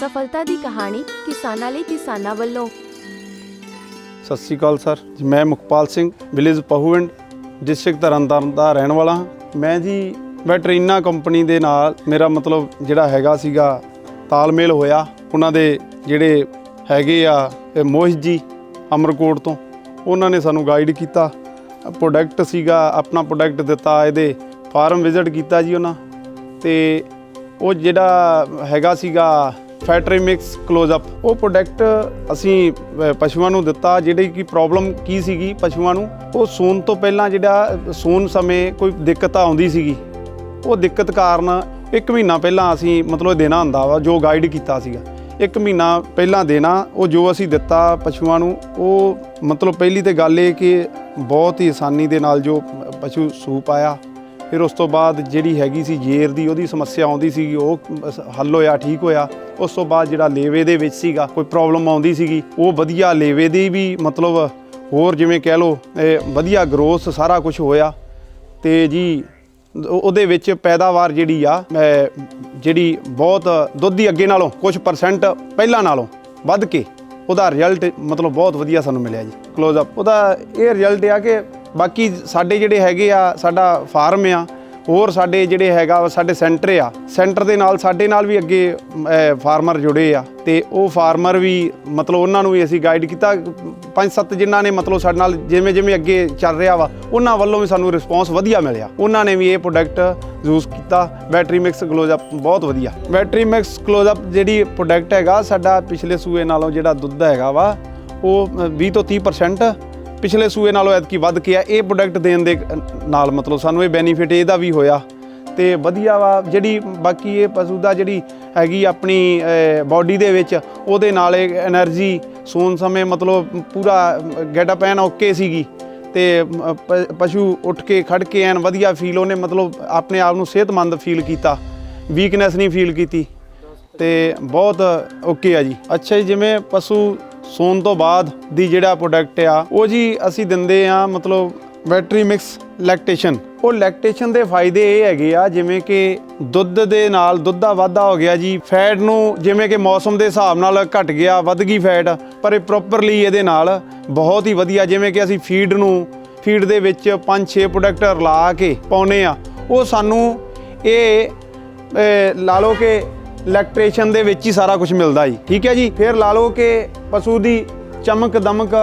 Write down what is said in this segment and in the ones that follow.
ਸਫਲਤਾ ਦੀ ਕਹਾਣੀ ਕਿਸਾਨਾਂ ਲਈ ਕਿਸਾਨਾਂ ਵੱਲੋਂ। ਸਤਿ ਸ਼੍ਰੀ ਅਕਾਲ ਸਰ, ਜੀ, ਮੈਂ ਮੁਖਪਾਲ ਸਿੰਘ, ਵਿਲੇਜ ਪਹੂਵਿੰਡ, ਡਿਸਟ੍ਰਿਕਟ ਤਰਨਤਾਰਨ ਦਾ ਰਹਿਣ ਵਾਲਾ ਹਾਂ। ਮੈਂ ਜੀ ਵੈਟਰੀਨਾ ਕੰਪਨੀ ਦੇ ਨਾਲ ਮੇਰਾ ਮਤਲਬ ਜਿਹੜਾ ਹੈਗਾ ਸੀਗਾ ਤਾਲਮੇਲ ਹੋਇਆ। ਉਹਨਾਂ ਦੇ ਜਿਹੜੇ ਹੈਗੇ ਆ ਮੋਹਿਤ ਜੀ ਅਮਰਕੋਟ ਤੋਂ, ਉਹਨਾਂ ਨੇ ਸਾਨੂੰ ਗਾਈਡ ਕੀਤਾ। ਪ੍ਰੋਡਕਟ ਸੀਗਾ, ਆਪਣਾ ਪ੍ਰੋਡਕਟ ਦਿੱਤਾ, ਇਹਦੇ ਫਾਰਮ ਵਿਜ਼ਿਟ ਕੀਤਾ ਜੀ ਉਹਨਾਂ। ਤੇ ਉਹ ਜਿਹੜਾ ਹੈਗਾ ਸੀਗਾ ਫੈਟਰੀ ਮਿਕਸ ਕਲੋਜ਼-ਅਪ ਉਹ ਪ੍ਰੋਡਕਟ ਅਸੀਂ ਪਸ਼ੂਆਂ ਨੂੰ ਦਿੱਤਾ, ਜਿਹੜੀ ਕਿ ਪ੍ਰੋਬਲਮ ਕੀ ਸੀਗੀ ਪਸ਼ੂਆਂ ਨੂੰ? ਉਹ ਸੂਣ ਤੋਂ ਪਹਿਲਾਂ ਜਿਹੜਾ ਸੂਣ ਸਮੇਂ ਕੋਈ ਦਿੱਕਤ ਆਉਂਦੀ ਸੀਗੀ। ਉਹ ਦਿੱਕਤ ਕਾਰਨ ਇੱਕ ਮਹੀਨਾ ਪਹਿਲਾਂ ਅਸੀਂ ਮਤਲਬ ਦੇਣਾ ਹੁੰਦਾ ਵਾ, ਜੋ ਗਾਈਡ ਕੀਤਾ ਸੀਗਾ। ਇੱਕ ਮਹੀਨਾ ਪਹਿਲਾਂ ਦੇਣਾ, ਉਹ ਜੋ ਅਸੀਂ ਦਿੱਤਾ ਪਸ਼ੂਆਂ ਨੂੰ, ਉਹ ਮਤਲਬ ਪਹਿਲੀ ਤੇ ਗੱਲ ਇਹ ਕਿ ਬਹੁਤ ਹੀ ਆਸਾਨੀ ਦੇ ਨਾਲ ਜੋ ਪਸ਼ੂ ਸੂਪ ਆਇਆ। ਫਿਰ ਉਸ ਤੋਂ ਬਾਅਦ ਜਿਹੜੀ ਹੈਗੀ ਸੀ ਜੇਰ ਦੀ, ਉਹਦੀ ਸਮੱਸਿਆ ਆਉਂਦੀ ਸੀ, ਉਹ ਹੱਲ ਹੋਇਆ, ਠੀਕ ਹੋਇਆ। ਉਸ ਤੋਂ ਬਾਅਦ ਜਿਹੜਾ ਲੇਵੇ ਦੇ ਵਿੱਚ ਸੀਗਾ, ਕੋਈ ਪ੍ਰੋਬਲਮ ਆਉਂਦੀ ਸੀਗੀ, ਉਹ ਵਧੀਆ ਲੇਵੇ ਦੀ ਵੀ ਮਤਲਬ ਹੋਰ ਜਿਵੇਂ ਕਹਿ ਲਓ ਵਧੀਆ ਗਰੋਥ ਸਾਰਾ ਕੁਝ ਹੋਇਆ। ਤੇ ਜੀ ਉਹਦੇ ਵਿੱਚ ਪੈਦਾਵਾਰ ਜਿਹੜੀ ਆ ਜਿਹੜੀ ਬਹੁਤ ਦੁੱਧ ਦੀ ਅੱਗੇ ਨਾਲੋਂ ਕੁਝ ਪਰਸੈਂਟ ਪਹਿਲਾਂ ਨਾਲੋਂ ਵੱਧ ਕੇ, ਉਹਦਾ ਰਿਜ਼ਲਟ ਮਤਲਬ ਬਹੁਤ ਵਧੀਆ ਸਾਨੂੰ ਮਿਲਿਆ ਜੀ। ক্লোਜ਼ ਅਪ ਉਹਦਾ ਇਹ ਰਿਜ਼ਲਟ ਆ ਕਿ ਬਾਕੀ ਸਾਡੇ ਜਿਹੜੇ ਹੈਗੇ ਆ ਸਾਡਾ ਫਾਰਮ ਆ ਹੋਰ ਸਾਡੇ ਜਿਹੜੇ ਹੈਗਾ ਵਾ ਸਾਡੇ ਸੈਂਟਰ ਆ ਸੈਂਟਰ ਦੇ ਨਾਲ ਸਾਡੇ ਨਾਲ ਵੀ ਅੱਗੇ ਫਾਰਮਰ ਜੁੜੇ ਆ। ਤੇ ਉਹ ਫਾਰਮਰ ਵੀ ਮਤਲਬ ਉਹਨਾਂ ਨੂੰ ਵੀ ਅਸੀਂ ਗਾਈਡ ਕੀਤਾ ਪੰਜ ਸੱਤ ਜਿਨ੍ਹਾਂ ਨੇ ਮਤਲਬ ਸਾਡੇ ਨਾਲ ਜਿਵੇਂ ਜਿਵੇਂ ਅੱਗੇ ਚੱਲ ਰਿਹਾ ਵਾ ਉਹਨਾਂ ਵੱਲੋਂ ਵੀ ਸਾਨੂੰ ਰਿਸਪੌਂਸ ਵਧੀਆ ਮਿਲਿਆ। ਉਹਨਾਂ ਨੇ ਵੀ ਇਹ ਪ੍ਰੋਡਕਟ ਯੂਜ਼ ਕੀਤਾ। ਬੈਟਰੀ ਮਿਕਸ ਗਲੋਜ਼ ਅਪ ਬਹੁਤ ਵਧੀਆ। ਬੈਟਰੀ ਮਿਕਸ ਗਲੋਜ਼ ਅਪ ਜਿਹੜੀ ਪ੍ਰੋਡਕਟ ਹੈਗਾ ਸਾਡਾ ਪਿਛਲੇ ਸੂਏ ਨਾਲੋਂ ਜਿਹੜਾ ਦੁੱਧ ਹੈਗਾ ਵਾ ਉਹ ਅ, 20 ਤੋਂ 30% ਪਿਛਲੇ ਸੂਏ ਨਾਲੋਂ ਐਤਕੀ ਵੱਧ ਕੇ ਆ। ਇਹ ਪ੍ਰੋਡਕਟ ਦੇਣ ਦੇ ਨਾਲ ਮਤਲਬ ਸਾਨੂੰ ਇਹ ਬੈਨੀਫਿਟ ਇਹਦਾ ਵੀ ਹੋਇਆ। ਤੇ ਵਧੀਆ ਵਾ, ਜਿਹੜੀ ਬਾਕੀ ਇਹ ਪਸ਼ੂ ਦਾ ਜਿਹੜੀ ਹੈਗੀ ਆਪਣੀ ਬਾਡੀ ਦੇ ਵਿੱਚ, ਉਹਦੇ ਨਾਲ ਇਹ એનર્ਜੀ ਸੌਣ ਸਮੇਂ ਮਤਲਬ ਪੂਰਾ ਗੈਟਅਪ ਐਨ ਓਕੇ ਸੀਗੀ। ਤੇ ਪਸ਼ੂ ਉੱਠ ਕੇ, ਖੜ ਕੇ ਐਨ ਵਧੀਆ ਫੀਲ ਉਹਨੇ ਮਤਲਬ ਆਪਣੇ ਆਪ ਨੂੰ ਸਿਹਤਮੰਦ ਫੀਲ ਕੀਤਾ। ਵੀਕਨੈਸ ਨਹੀਂ ਫੀਲ ਕੀਤੀ। ਤੇ ਬਹੁਤ ਓਕੇ ਆ ਜੀ। ਅੱਛਾ ਜਿਵੇਂ ਪਸ਼ੂ ਸੌਣ ਤੋਂ ਬਾਅਦ ਦੀ ਜਿਹੜਾ ਪ੍ਰੋਡਕਟ ਆ, ਉਹ ਜੀ ਅਸੀਂ ਦਿੰਦੇ ਆ ਮਤਲਬ ਬੈਟਰੀ ਮਿਕਸ ਲੈਕਟੇਸ਼ਨ ਉਹ ਲੈਕਟੇਸ਼ਨ ਦੇ ਫਾਇਦੇ ਇਹ ਹੈਗੇ ਆ, ਜਿਵੇਂ ਕਿ ਦੁੱਧ ਦੇ ਨਾਲ ਦੁੱਧ ਦਾ ਵਾਧਾ ਹੋ ਗਿਆ ਜੀ ਫੈਟ ਨੂੰ ਜਿਵੇਂ ਕਿ ਮੌਸਮ ਦੇ ਹਿਸਾਬ ਨਾਲ ਘਟ ਗਿਆ, ਵੱਧ ਗਈ ਫੈਟ ਪਰ ਇਹ ਪ੍ਰੋਪਰਲੀ ਇਹਦੇ ਨਾਲ ਬਹੁਤ ਹੀ ਵਧੀਆ, ਜਿਵੇਂ ਕਿ ਅਸੀਂ ਫੀਡ ਨੂੰ ਫੀਡ ਦੇ ਵਿੱਚ 5-6 ਪ੍ਰੋਡਕਟ ਰਲਾ ਕੇ ਪਾਉਨੇ ਆ। ਉਹ ਸਾਨੂੰ ਇਹ ਲਾ ਲਓ ਕਿ ਇਲੈਕਟ੍ਰੀਸ਼ਨ ਦੇ ਵਿੱਚ ਹੀ ਸਾਰਾ ਕੁਝ ਮਿਲਦਾ ਜੀ। ਠੀਕ ਹੈ ਜੀ? ਫਿਰ ਲਾ ਲਓ ਕਿ ਪਸ਼ੂ ਦੀ ਚਮਕ ਦਮਕ,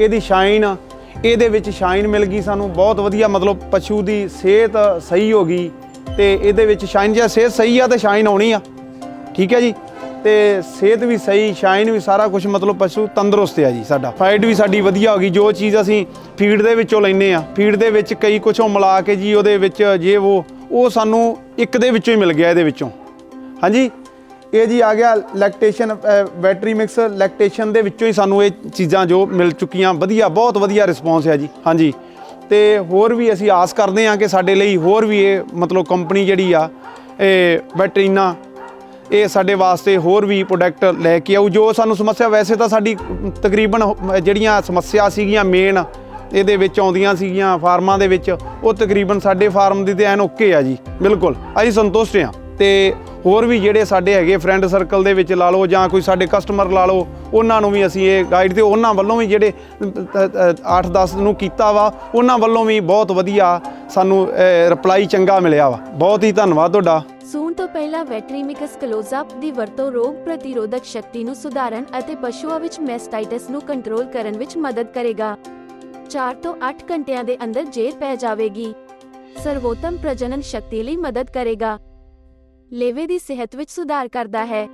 ਇਹਦੀ ਸ਼ਾਈਨ ਇਹਦੇ ਵਿੱਚ ਸ਼ਾਈਨ ਮਿਲ ਗਈ ਸਾਨੂੰ। ਬਹੁਤ ਵਧੀਆ, ਮਤਲਬ ਪਸ਼ੂ ਦੀ ਸਿਹਤ ਸਹੀ ਹੋ ਗਈ ਤੇ ਇਹਦੇ ਵਿੱਚ ਸ਼ਾਈਨ ਜੇ ਸਿਹਤ ਸਹੀ ਆ ਤੇ ਸ਼ਾਈਨ ਆਉਣੀ ਆ। ਠੀਕ ਹੈ ਜੀ? ਤੇ ਸਿਹਤ ਵੀ ਸਹੀ ਸ਼ਾਈਨ ਵੀ ਸਾਰਾ ਕੁਝ ਮਤਲਬ ਪਸ਼ੂ ਤੰਦਰੁਸਤ ਆ ਜੀ ਸਾਡਾ। ਫਾਈਟ ਵੀ ਸਾਡੀ ਵਧੀਆ ਹੋ ਗਈ। ਜੋ ਚੀਜ਼ ਅਸੀਂ ਫੀਡ ਦੇ ਵਿੱਚੋਂ ਲੈਨੇ ਆ ਫੀਡ ਦੇ ਵਿੱਚ ਕਈ ਕੁਛੋਂ ਮਿਲਾ ਕੇ ਜੀ ਉਹਦੇ ਵਿੱਚ ਜੇ ਉਹ ਉਹ ਸਾਨੂੰ ਇੱਕ ਦੇ ਵਿੱਚੋਂ ਹੀ ਮਿਲ ਗਿਆ ਇਹਦੇ ਵਿੱਚੋਂ। ਹਾਂਜੀ? ਇਹ ਜੀ ਆ ਗਿਆ ਲੈਕਟੇਸ਼ਨ ਬੈਟਰੀ ਮਿਕਸ ਲੈਕਟੇਸ਼ਨ ਦੇ ਵਿੱਚੋਂ ਹੀ ਸਾਨੂੰ ਇਹ ਚੀਜ਼ਾਂ ਜੋ ਮਿਲ ਚੁੱਕੀਆਂ, ਵਧੀਆ, ਬਹੁਤ ਵਧੀਆ ਰਿਸਪੌਂਸ ਹੈ ਜੀ। ਹਾਂਜੀ। ਤੇ ਹੋਰ ਵੀ ਅਸੀਂ ਆਸ ਕਰਦੇ ਹਾਂ ਕਿ ਸਾਡੇ ਲਈ ਹੋਰ ਵੀ ਇਹ ਮਤਲਬ ਕੰਪਨੀ ਜਿਹੜੀ ਆ, ਇਹ ਬੈਟਰੀਨਾ ਇਹ ਸਾਡੇ ਵਾਸਤੇ ਹੋਰ ਵੀ ਪ੍ਰੋਡਕਟ ਲੈ ਕੇ ਆਊ। ਜੋ ਸਾਨੂੰ ਸਮੱਸਿਆ, ਵੈਸੇ ਤਾਂ ਸਾਡੀ ਤਕਰੀਬਨ ਜਿਹੜੀਆਂ ਸਮੱਸਿਆ ਸੀਗੀਆਂ ਮੇਨ ਇਹਦੇ ਵਿੱਚ ਆਉਂਦੀਆਂ ਸੀਗੀਆਂ ਫਾਰਮਾਂ ਦੇ ਵਿੱਚ, ਉਹ ਤਕਰੀਬਨ ਸਾਡੇ ਫਾਰਮ ਦੀ ਤੇ ਐਨ ਓਕੇ ਆ ਜੀ, ਬਿਲਕੁਲ। ਅਸੀਂ ਸੰਤੁਸ਼ਟ ਹਾਂ। ਤੇ ਹੋਰ ਵੀ ਜਿਹੜੇ ਸਾਡੇ ਹੈਗੇ ਫਰੈਂਡ ਸਰਕਲ ਦੇ ਵਿੱਚ ਲਾ ਲਓ ਜਾਂ ਕੋਈ ਸਾਡੇ ਕਸਟਮਰ ਲਾ ਲਓ, ਉਹਨਾਂ ਨੂੰ ਵੀ ਅਸੀਂ ਇਹ ਗਾਈਡ ਤੇ ਉਹਨਾਂ ਵੱਲੋਂ ਵੀ ਜਿਹੜੇ 8-10 ਨੂੰ ਕੀਤਾ ਵਾ, ਉਹਨਾਂ ਵੱਲੋਂ ਵੀ ਬਹੁਤ ਵਧੀਆ ਸਾਨੂੰ ਰਿਪਲਾਈ ਚੰਗਾ ਮਿਲਿਆ ਵਾ। ਬਹੁਤ ਹੀ ਧੰਨਵਾਦ ਤੁਹਾਡਾ। ਸੂਣ ਤੋਂ ਪਹਿਲਾਂ ਵੈਟਰੀਮਿਕਸ ਕਲੋਜ਼ਅਪ ਦੀ ਵਰਤੋਂ ਰੋਗ ਪ੍ਰਤੀਰੋਧਕ ਸ਼ਕਤੀ ਨੂੰ ਸੁਧਾਰਨ ਅਤੇ ਪਸ਼ੂਆਂ ਵਿੱਚ ਮੈਸਟਾਈਟਸ ਨੂੰ ਕੰਟਰੋਲ ਕਰਨ ਵਿੱਚ ਮਦਦ ਕਰੇਗਾ। 4 ਤੋਂ 8 ਘੰਟਿਆਂ ਦੇ ਅੰਦਰ ਜੇਰ ਪੈ ਜਾਵੇਗੀ। ਸਰਵੋਤਮ ਪ੍ਰਜਨਨ ਸ਼ਕਤੀ ਲਈ ਮਦਦ ਕਰੇਗਾ। ਲੇਵੇ ਦੀ ਸਿਹਤ ਵਿੱਚ ਸੁਧਾਰ ਕਰਦਾ ਹੈ।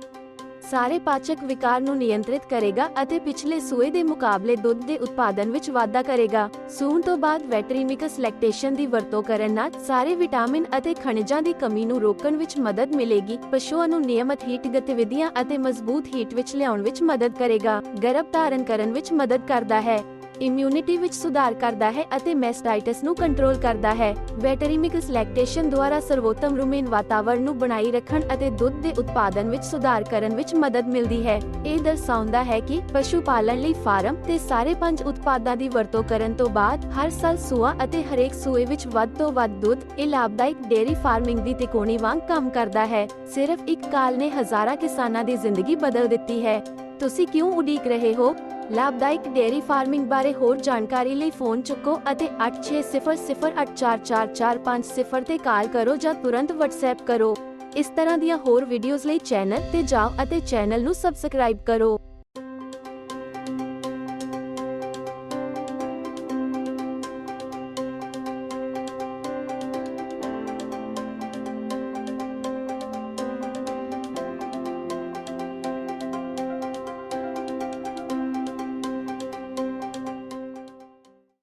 ਸਾਰੇ ਪਾਚਕ ਵਿਕਾਰ ਨੂੰ ਨਿਯੰਤਰਿਤ ਕਰੇਗਾ ਅਤੇ ਪਿਛਲੇ ਸੂਏ ਦੇ ਮੁਕਾਬਲੇ ਦੁੱਧ ਦੇ ਉਤਪਾਦਨ ਵਿੱਚ ਵਾਧਾ ਕਰੇਗਾ। ਸੂਣ ਤੋਂ ਬਾਅਦ ਵੈਟਰੀਮਿਕਸ ਲੈਕਟੇਸ਼ਨ ਦੀ ਵਰਤੋਂ ਕਰਨ ਨਾਲ ਸਾਰੇ ਵਿਟਾਮਿਨ ਅਤੇ ਖਣਿਜਾਂ ਦੀ ਕਮੀ ਨੂੰ ਰੋਕਣ ਵਿੱਚ ਮਦਦ ਮਿਲੇਗੀ। ਪਸ਼ੂਆਂ ਨੂੰ ਨਿਯਮਤ ਹੀਟ ਗਤੀਵਿਧੀਆਂ ਅਤੇ ਮਜ਼ਬੂਤ ਹੀਟ ਵਿੱਚ ਲਿਆਉਣ ਵਿੱਚ ਮਦਦ ਕਰੇਗਾ। ਗਰਭ ਧਾਰਨ ਕਰਨ ਵਿੱਚ ਮਦਦ ਕਰਦਾ ਹੈ। ਇਮਿਊਨਿਟੀ ਵਿੱਚ ਸੁਧਾਰ ਕਰਦਾ ਹੈ ਅਤੇ ਮੈਸਟਾਈਟਸ ਨੂੰ ਕੰਟਰੋਲ ਕਰਦਾ ਹੈ। ਵੈਟਰੀਮਿਕਸ ਲੈਕਟੇਸ਼ਨ ਦੁਆਰਾ ਸਰਵੋਤਮ ਰੂਮੇਨ ਵਾਤਾਵਰਣ ਨੂੰ ਬਣਾਈ ਰੱਖਣ ਅਤੇ ਦੁੱਧ ਦੇ ਉਤਪਾਦਨ ਵਿੱਚ ਸੁਧਾਰ ਕਰਨ ਵਿੱਚ ਮਦਦ ਮਿਲਦੀ ਹੈ। ਇਹ ਦਰਸਾਉਂਦਾ ਹੈ ਕਿ ਪਸ਼ੂ ਪਾਲਣ ਲਈ ਫਾਰਮ ਤੇ ਸਾਰੇ ਪੰਜ ਉਤਪਾਦਾਂ ਦੀ ਵਰਤੋਂ ਕਰਨ ਤੋਂ ਬਾਅਦ ਹਰ ਸਾਲ ਸੂਆ ਅਤੇ ਹਰੇਕ ਸੂਏ ਵਿੱਚ ਵੱਧ ਤੋਂ ਵੱਧ ਦੁੱਧ ਇਹ ਲਾਭਦਾਇਕ ਡੇਅਰੀ ਫਾਰਮਿੰਗ ਦੀ ਤਿਕੋਣੀ ਵਾਂਗ ਕੰਮ ਕਰਦਾ ਹੈ। ਸਿਰਫ ਇੱਕ ਕਾਲ ਨੇ ਹਜ਼ਾਰਾਂ ਕਿਸਾਨਾਂ ਦੀ ਜ਼ਿੰਦਗੀ ਬਦਲ ਦਿੱਤੀ ਹੈ। ਤੁਸੀਂ ਕਿਉਂ ਉਡੀਕ ਰਹੇ ਹੋ? ਲਾਭਦਾਇਕ ਡੇਅਰੀ ਫਾਰਮਿੰਗ ਬਾਰੇ ਹੋਰ ਜਾਣਕਾਰੀ ਲਈ ਫੋਨ ਚੁੱਕੋ ਅਤੇ 8600844450 ਤੇ ਕਾਲ ਕਰੋ ਜਾਂ ਤੁਰੰਤ WhatsApp ਕਰੋ। ਇਸ ਤਰ੍ਹਾਂ ਦੀਆਂ ਹੋਰ ਵੀਡੀਓਜ਼ ਲਈ ਚੈਨਲ ਤੇ ਜਾਓ ਅਤੇ ਚੈਨਲ ਨੂੰ ਸਬਸਕ੍ਰਾਈਬ ਕਰੋ।